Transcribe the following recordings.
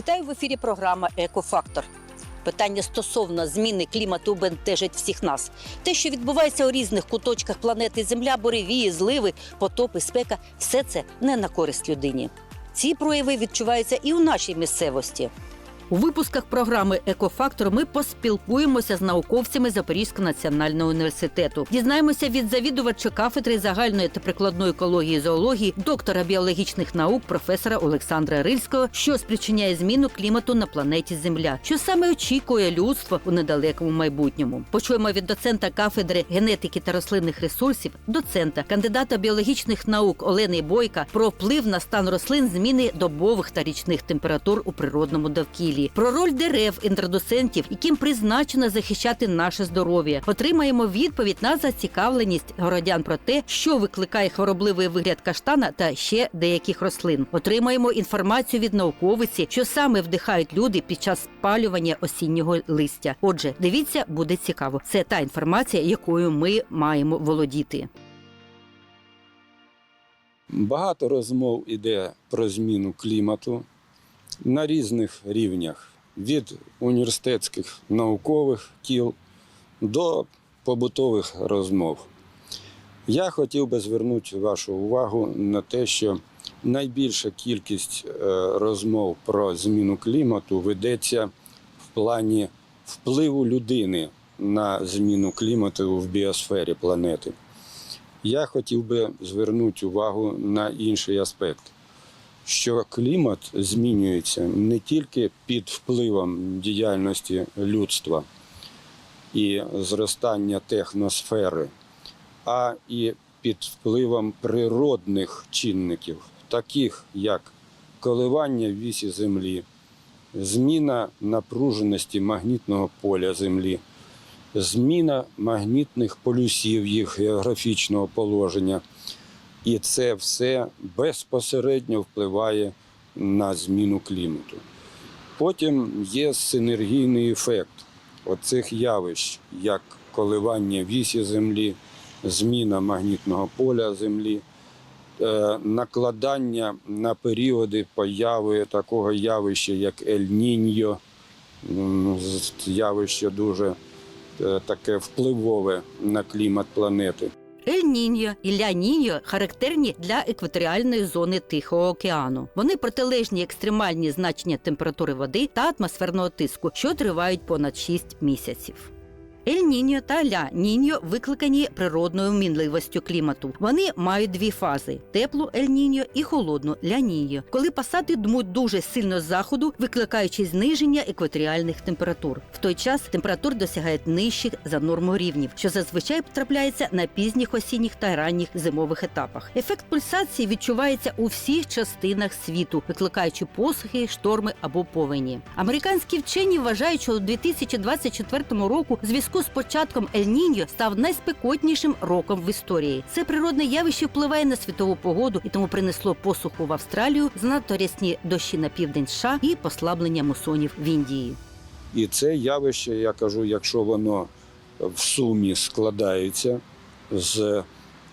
Вітаю в ефірі програма Екофактор. Питання стосовно зміни клімату бентежить всіх нас. Те, що відбувається у різних куточках планети Земля, буревії, зливи, потопи, спека все це не на користь людині. Ці прояви відчуваються і у нашій місцевості. У випусках програми Екофактор ми поспілкуємося з науковцями Запорізького національного університету. Дізнаємося від завідувача кафедри загальної та прикладної екології і зоології, доктора біологічних наук, професора Олександра Рильського, що спричиняє зміну клімату на планеті Земля, що саме очікує людство у недалекому майбутньому. Почуємо від доцента кафедри генетики та рослинних ресурсів, доцента, кандидата біологічних наук Олени Бойка про вплив на стан рослин зміни добових та річних температур у природному довкіллі, про роль дерев інтродуцентів, яким призначено захищати наше здоров'я. Отримаємо відповідь на зацікавленість городян про те, що викликає хворобливий вигляд каштана та ще деяких рослин. Отримаємо інформацію від науковиці, що саме вдихають люди під час спалювання осіннього листя. Отже, дивіться, буде цікаво. Це та інформація, якою ми маємо володіти. Багато розмов іде про зміну клімату на різних рівнях від університетських наукових кіл до побутових розмов. Я хотів би звернути вашу увагу на те, що найбільша кількість е, розмов про зміну клімату ведеться в плані впливу людини на зміну клімату в біосфері планети. Я хотів би звернути увагу на інший аспект, що клімат змінюється не тільки під впливом діяльності людства і зростання техносфери, а і під впливом природних чинників, таких як коливання в вісі землі, зміна напруженості магнітного поля землі зміна магнітних полюсів їх географічного положення. І це все безпосередньо впливає на зміну клімату. Потім є синергійний ефект оцих явищ, як коливання вісі землі, зміна магнітного поля землі, е, накладання на періоди появи такого явища, як Ель-Ніньо, явище дуже е, таке впливове на клімат планети. Ель-Ніньо і Ля-Ніньо характерні для екваторіальної зони Тихого океану. Вони протилежні екстремальні значення температури води та атмосферного тиску, що тривають понад 6 місяців. Ель-Ніньо та Ля-Ніньо викликані природною мінливостю клімату. Вони мають дві фази: теплу Ель-Ніньо і холодну Ля-Ніньо, коли пасати дмуть дуже сильно з заходу, викликаючи зниження екваторіальних температур. В той час температур досягають нижчих за норму рівнів, що зазвичай трапляється на пізніх осінніх та ранніх зимових етапах. Ефект пульсації відчувається у всіх частинах світу, викликаючи посухи, шторми або повені. Американські вчені вважають, що у 2024 року в зв'язку з початком Ель-Ніньо став найспекотнішим роком в історії. Це природне явище впливає на світову погоду і тому принесло посуху в Австралію, занадто рясні дощі на південь США і послаблення мусонів в Індії. І це явище, я кажу, якщо воно в сумі складається з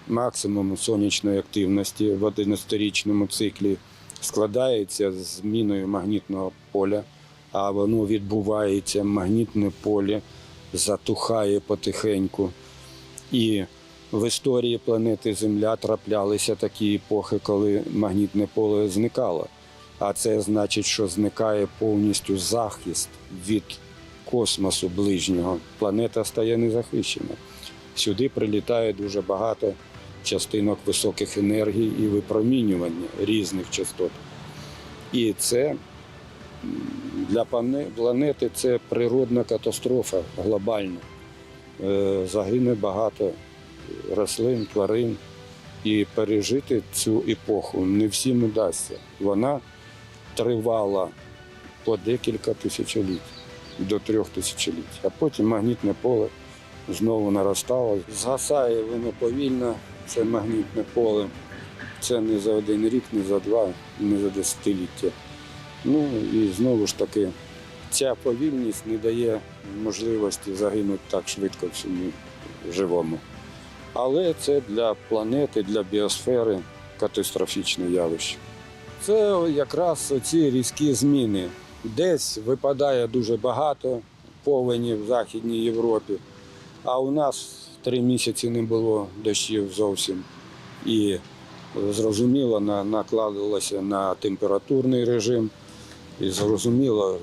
максимуму сонячної активності в 11-річному циклі, складається з зміною магнітного поля, а воно відбувається, магнітне поле затухає потихеньку. І в історії планети Земля траплялися такі епохи, коли магнітне поле зникало. А це значить, що зникає повністю захист від космосу ближнього. Планета стає незахищена. Сюди прилітає дуже багато частинок високих енергій і випромінювання різних частот. І це для планети це природна катастрофа глобальна. Е, Загине багато рослин, тварин. І пережити цю епоху не всім вдасться. Вона тривала по декілька тисячоліть до трьох тисячоліть. А потім магнітне поле знову наростало. Згасає воно повільно, це магнітне поле. Це не за один рік, не за два, не за десятиліття. Ну і знову ж таки, ця повільність не дає можливості загинути так швидко всьому живому. Але це для планети, для біосфери катастрофічне явище. Це якраз ці різкі зміни Десь випадає дуже багато повені в Західній Європі, а у нас три місяці не було дощів зовсім. І зрозуміло, на- накладалося на температурний режим. І зрозуміло,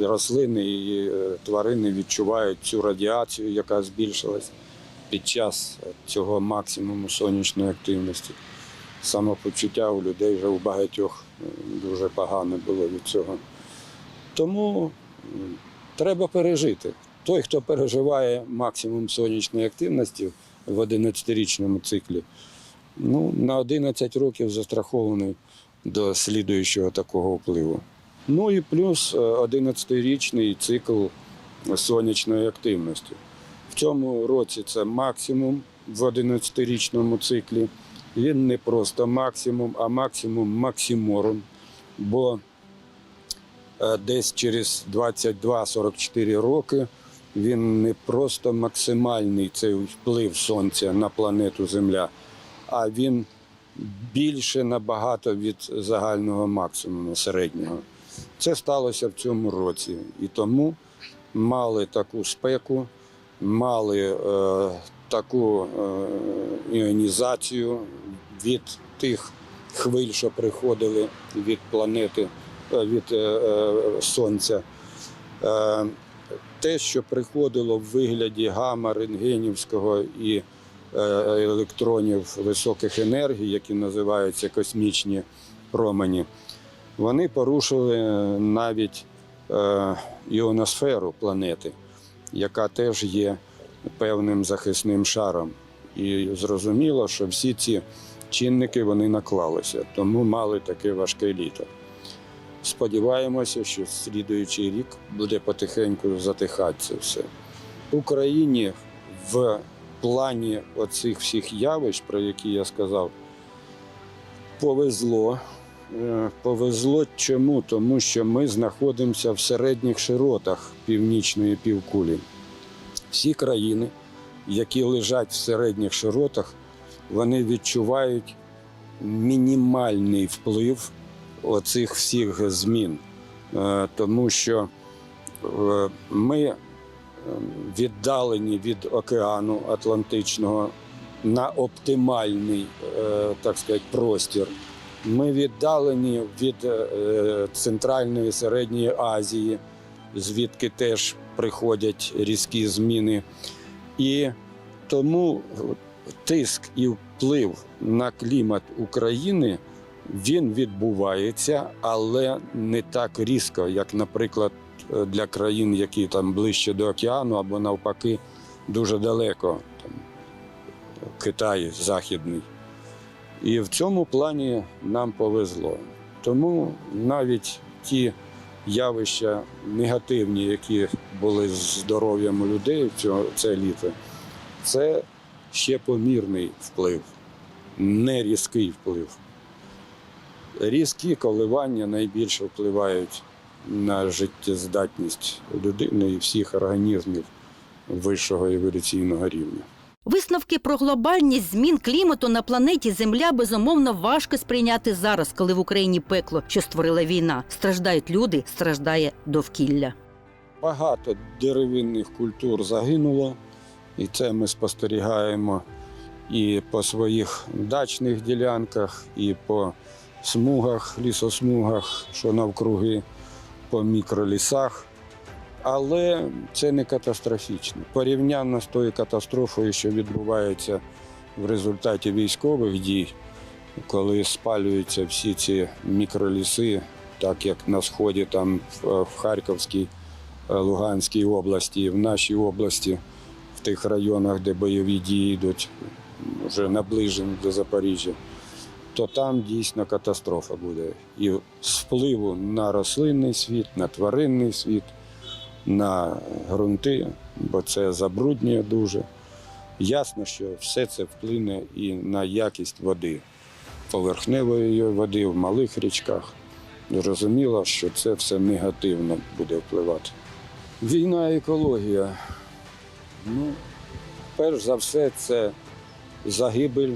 рослини і е, тварини відчувають цю радіацію, яка збільшилась під час цього максимуму сонячної активності. Самопочуття у людей вже у багатьох е, дуже погане було від цього. Тому треба пережити. Той, хто переживає максимум сонячної активності в 11-річному циклі, ну, на 11 років застрахований до слідуючого такого впливу. Ну і плюс е, 11-річний цикл сонячної активності. В цьому році це максимум в 11-річному циклі. Він не просто максимум, а максимум максиморум. Бо е, десь через 22-44 роки він не просто максимальний цей вплив Сонця на планету Земля, а він більше набагато від загального максимуму середнього. Це сталося в цьому році. І тому мали таку спеку, мали е, таку е, іонізацію від тих хвиль, що приходили від планети, е, від е, е, Сонця. Е, те, що приходило в вигляді гама рентгенівського і е, електронів високих енергій, які називаються космічні промені, вони порушили навіть е, іоносферу планети, яка теж є певним захисним шаром. І зрозуміло, що всі ці чинники вони наклалися, тому мали таке важке літо. Сподіваємося, що слідуючий рік буде потихеньку затихати це все. Україні в плані оцих всіх явищ, про які я сказав, повезло. Е, Повезло чому? Тому що ми знаходимося в середніх широтах північної півкулі. Всі країни, які лежать в середніх широтах, вони відчувають мінімальний вплив оцих всіх змін. Е, Тому що е, ми віддалені від океану Атлантичного на оптимальний, так сказати, простір. Ми віддалені від е, Центральної Середньої Азії, звідки теж приходять різкі зміни. І тому тиск і вплив на клімат України він відбувається, але не так різко, як, наприклад, для країн, які там ближче до океану, або навпаки, дуже далеко, там, Китай західний. І в цьому плані нам повезло. Тому навіть ті явища негативні, які були з здоров'ям людей цього, це літо, це ще помірний вплив, не різкий вплив. Різкі коливання найбільше впливають на життєздатність людини і всіх організмів вищого еволюційного рівня. Висновки про глобальність змін клімату на планеті Земля безумовно важко сприйняти зараз, коли в Україні пекло, що створила війна. Страждають люди, страждає довкілля. Багато деревинних культур загинуло, і це ми спостерігаємо і по своїх дачних ділянках, і по смугах, лісосмугах, що навкруги, по мікролісах. Але це не катастрофічно. Порівняно з тою катастрофою, що відбувається в результаті військових дій, коли спалюються всі ці мікроліси, так як на сході, там в Харківській, е, Луганській області, в нашій області, в тих районах, де бойові дії йдуть, вже наближені до Запоріжжя, то там дійсно катастрофа буде. І впливу на рослинний світ, на тваринний світ, на ґрунти, бо це забруднює дуже. Ясно, що все це вплине і на якість води, поверхневої води в малих річках. Зрозуміло, що це все негативно буде впливати. Війна екологія. Ну, перш за все, це загибель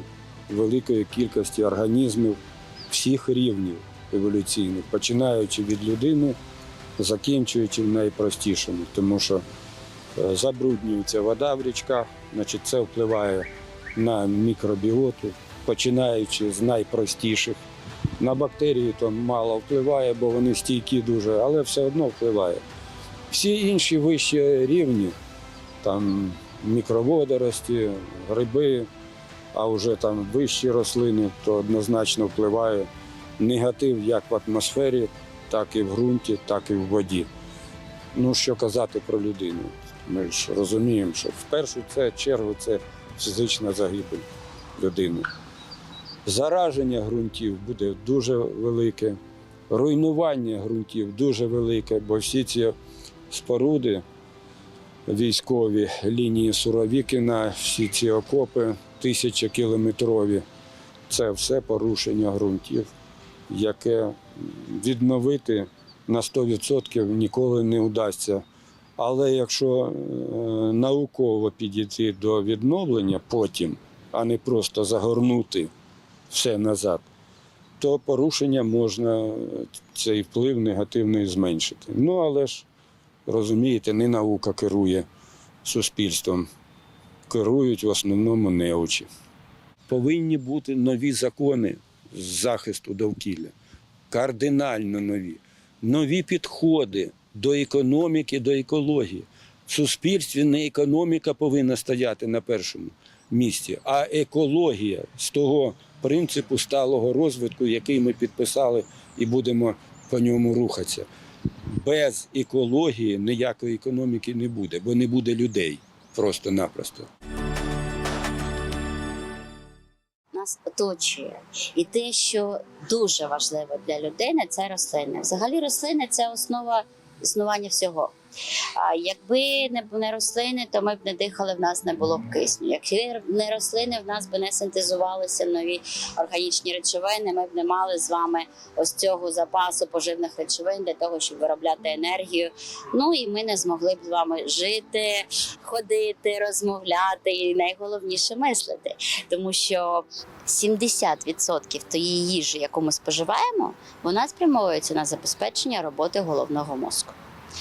великої кількості організмів всіх рівнів еволюційних, починаючи від людини закінчуючи найпростішими, тому що е, забруднюється вода в річках, значить це впливає на мікробіоту, починаючи з найпростіших. На бактерії то мало впливає, бо вони стійкі дуже, але все одно впливає. Всі інші вищі рівні, там мікроводорості, гриби, а вже там вищі рослини, то однозначно впливає негатив як в атмосфері, так і в ґрунті, так і в воді. Ну, що казати про людину? Ми ж розуміємо, що в першу чергу це фізична загибель людини. Зараження ґрунтів буде дуже велике, руйнування ґрунтів дуже велике, бо всі ці споруди військові лінії Суровікіна, всі ці окопи тисячокілометрові, це все порушення ґрунтів, яке відновити на 100% ніколи не вдасться. Але якщо е, науково підійти до відновлення потім, а не просто загорнути все назад, то порушення можна е, цей вплив негативний зменшити. Ну але ж розумієте, не наука керує суспільством, керують в основному неучі. Повинні бути нові закони з захисту довкілля, кардинально нові, нові підходи до економіки, до екології. В суспільстві не економіка повинна стояти на першому місці, а екологія з того принципу сталого розвитку, який ми підписали і будемо по ньому рухатися. Без екології ніякої економіки не буде, бо не буде людей просто-напросто. Нас оточує. І те, що дуже важливо для людини, це рослини. Взагалі, рослини це основа існування всього. Якби не, рослини, то ми б не дихали, в нас не було б кисню. Якщо не рослини, в нас би не синтезувалися нові органічні речовини. Ми б не мали з вами ось цього запасу поживних речовин для того, щоб виробляти енергію. Ну і ми не змогли б з вами жити, ходити, розмовляти і найголовніше мислити, тому що 70% тієї їжі, яку ми споживаємо, вона спрямовується на забезпечення роботи головного мозку.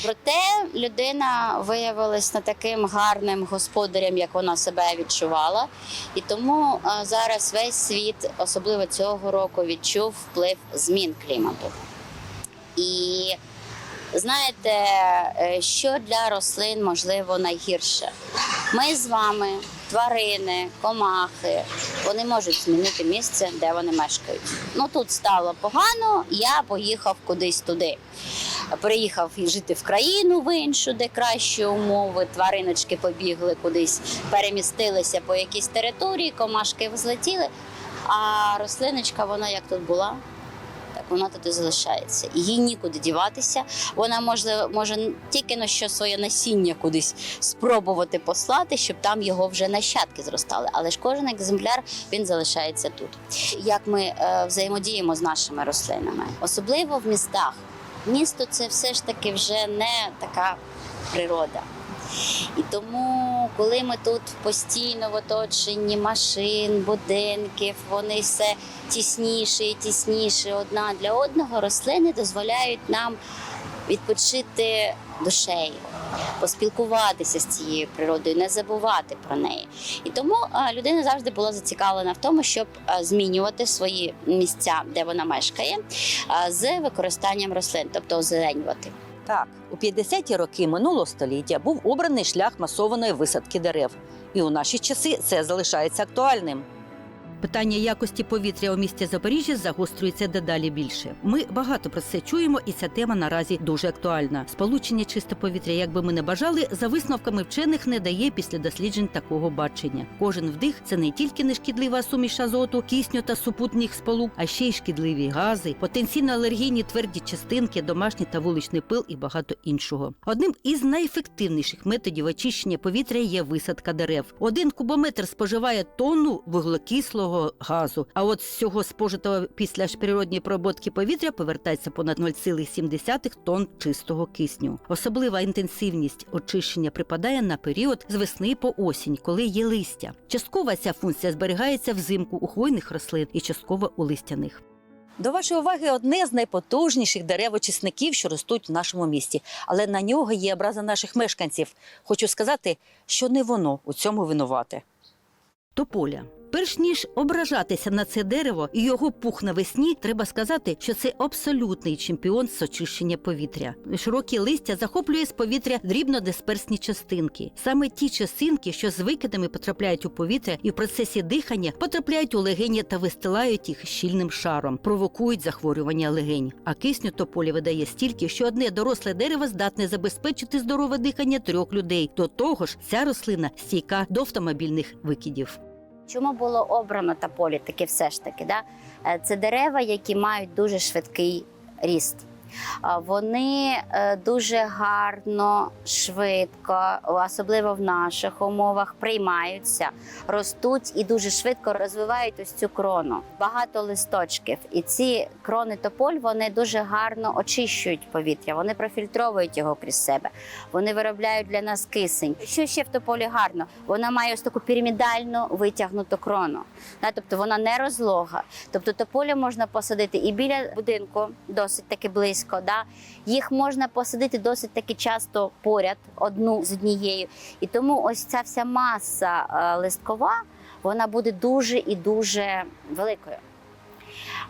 Проте людина виявилась не таким гарним господарем, як вона себе відчувала, і тому зараз весь світ, особливо цього року, відчув вплив змін клімату. І знаєте, е, що для рослин можливо найгірше? Ми з вами, тварини, комахи, вони можуть змінити місце, де вони мешкають. Ну тут стало погано, я поїхав кудись туди. Переїхав жити в країну в іншу, де кращі умови. Твариночки побігли кудись, перемістилися по якійсь території, комашки взлетіли. А рослиночка, вона як тут була, вона тут і залишається. Їй нікуди діватися. Вона може, може тільки на що своє насіння кудись спробувати послати, щоб там його вже нащадки зростали. Але ж кожен екземпляр він залишається тут. Як ми е, взаємодіємо з нашими рослинами, особливо в містах. Місто це все ж таки вже не така природа. І тому, коли ми тут постійно в оточенні машин, будинків, вони все тісніше і тісніше одна для одного, рослини дозволяють нам відпочити душею, поспілкуватися з цією природою, не забувати про неї. І тому людина завжди була зацікавлена в тому, щоб змінювати свої місця, де вона мешкає, з використанням рослин, тобто озеленювати. Так, у 50-ті роки минулого століття був обраний шлях масованої висадки дерев. І у наші часи це залишається актуальним. Питання якості повітря у місті Запоріжжя загострюється дедалі більше. Ми багато про це чуємо, і ця тема наразі дуже актуальна. Сполучення чисте повітря, як би ми не бажали, за висновками вчених не дає після досліджень такого бачення. Кожен вдих це не тільки нешкідлива суміш азоту, кисню та супутніх сполук, а ще й шкідливі гази, потенційно алергійні тверді частинки, домашній та вуличний пил і багато іншого. Одним із найефективніших методів очищення повітря є висадка дерев. Один кубометр споживає тонну вуглекислого газу. А от з цього спожитого після ж природньої проботки повітря повертається понад 0,7 тонн чистого кисню. Особлива інтенсивність очищення припадає на період з весни по осінь, коли є листя. Частково ця функція зберігається взимку у хвойних рослин і частково у листяних. До вашої уваги одне з найпотужніших деревочисників, що ростуть в нашому місті. Але на нього є образа наших мешканців. Хочу сказати, що не воно у цьому винувате. Тополя. Перш ніж ображатися на це дерево і його пух навесні, треба сказати, що це абсолютний чемпіон з очищення повітря. Широкі листя захоплює з повітря дрібнодисперсні частинки. Саме ті частинки, що з викидами потрапляють у повітря і в процесі дихання потрапляють у легені та вистилають їх щільним шаром, провокують захворювання легень. А кисню тополі видає стільки, що одне доросле дерево здатне забезпечити здорове дихання трьох людей. До того ж, ця рослина стійка до автомобільних викидів. Чому було обрано та політики? все ж таки? Да? Е, Це дерева, які мають дуже швидкий ріст. Вони е, дуже гарно, швидко, особливо в наших умовах, приймаються, ростуть і дуже швидко розвивають ось цю крону. Багато листочків. І ці крони тополь вони дуже гарно очищують повітря, вони профільтровують його крізь себе, вони виробляють для нас кисень. Що ще в тополі гарно? Вона має ось таку пірамідальну витягнуту крону. Тобто вона не розлога. Тобто тополі можна посадити і біля будинку, досить таки близько. Да? Їх можна посадити досить таки часто поряд, одну з однією. І тому ось ця вся маса е, листкова вона буде дуже і дуже великою.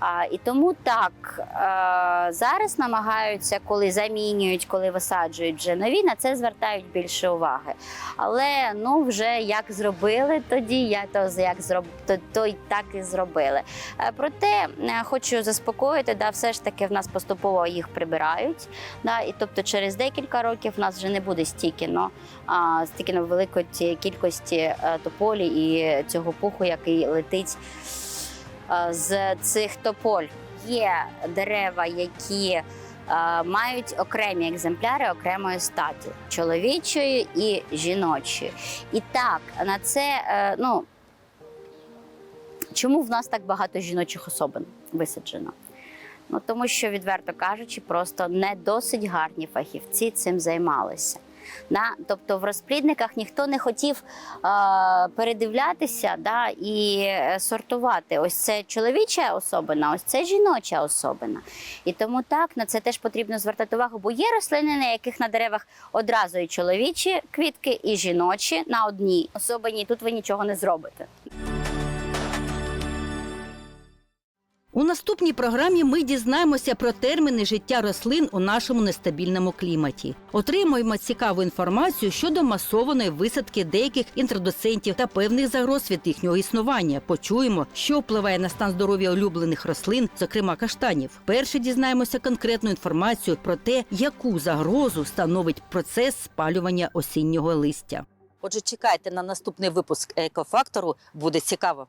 А, і тому так е, зараз намагаються, коли замінюють, коли висаджують вже нові, на це звертають більше уваги. Але ну вже як зробили тоді, я то як зроб, то, то й так і зробили. Е, Проте е, хочу заспокоїти, да, все ж таки в нас поступово їх прибирають. Да, і тобто через декілька років в нас вже не буде стільки, но, а, стільки великої ті- кількості тополі і цього пуху, який летить з цих тополь. Є дерева, які е, мають окремі екземпляри окремої статі чоловічої і жіночої. І так, на це, е, ну чому в нас так багато жіночих особин висаджено? Ну тому що, відверто кажучи, просто не досить гарні фахівці цим займалися. Да? Тобто в розплідниках ніхто не хотів е, передивлятися да, і е, сортувати. Ось це чоловіча особина, ось це жіноча особина. І тому так на це теж потрібно звертати увагу, бо є рослини, на яких на деревах одразу і чоловічі квітки, і жіночі на одній особині. Тут ви нічого не зробите. У наступній програмі ми дізнаємося про терміни життя рослин у нашому нестабільному кліматі. Отримуємо цікаву інформацію щодо масованої висадки деяких інтродуцентів та певних загроз від їхнього існування. Почуємо, що впливає на стан здоров'я улюблених рослин, зокрема каштанів. Перше дізнаємося конкретну інформацію про те, яку загрозу становить процес спалювання осіннього листя. Отже, чекайте на наступний випуск екофактору. Буде цікаво.